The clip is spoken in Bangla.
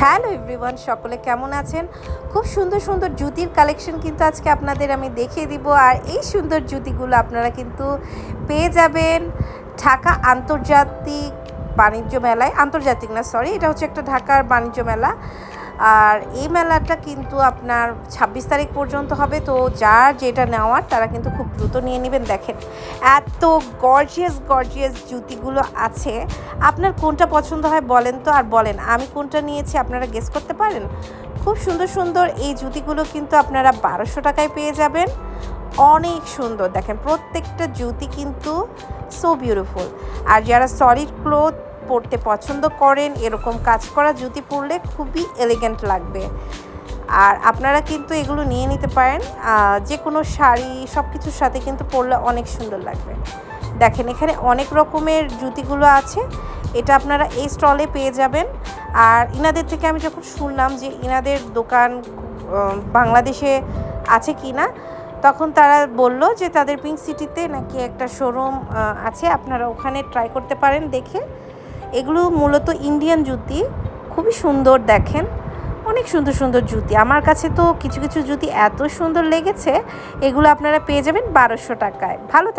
হ্যালো এভরিওয়ান, সকলে কেমন আছেন? খুব সুন্দর সুন্দর জুতির কালেকশন কিন্তু আজকে আপনাদের আমি দেখিয়ে দিব। আর এই সুন্দর জুতিগুলো আপনারা কিন্তু পেয়ে যাবেন ঢাকা আন্তর্জাতিক বাণিজ্য মেলায়। আন্তর্জাতিক না সরি এটা হচ্ছে একটা ঢাকার বাণিজ্য মেলা। আর এই মেলাটা কিন্তু আপনার ছাব্বিশ তারিখ পর্যন্ত হবে, তো যার যেটা নেওয়ার তারা কিন্তু খুব দ্রুত নিয়ে নেবেন। দেখেন, এত গর্জিয়াস গর্জিয়াস জুতিগুলো আছে। আপনার কোনটা পছন্দ হয় বলেন তো, আর বলেন, আমি কোনটা নিয়েছি আপনারা গেস করতে পারেন? খুব সুন্দর সুন্দর এই জুতিগুলো কিন্তু আপনারা বারোশো টাকায় পেয়ে যাবেন। অনেক সুন্দর, দেখেন, প্রত্যেকটা জুতি কিন্তু সো বিউটিফুল আর যারা সলিড ক্লোথ পরতে পছন্দ করেন, এরকম কাজ করা জুতি পরলে খুবই এলিগেন্ট লাগবে। আর আপনারা কিন্তু এগুলো নিয়ে নিতে পারেন যে কোনো শাড়ি সব কিছুর সাথে কিন্তু পরলে অনেক সুন্দর লাগবে। দেখেন, এখানে অনেক রকমের জুতিগুলো আছে, এটা আপনারা এই স্টলে পেয়ে যাবেন। আর ইনাদের থেকে আমি যখন শুনলাম যে ইনাদের দোকান বাংলাদেশে আছে কি না তখন তারা বলল যে তাদের পিঙ্ক সিটিতে নাকি একটা শোরুম আছে, আপনারা ওখানে ট্রাই করতে পারেন দেখে। এগুলো মূলত ইন্ডিয়ান জুতি, খুবই সুন্দর দেখেন, অনেক সুন্দর সুন্দর জুতি। আমার কাছে তো কিছু কিছু জুতি এত সুন্দর লেগেছে, এগুলো আপনারা পেয়ে যাবেন বারোশো টাকায়। ভালো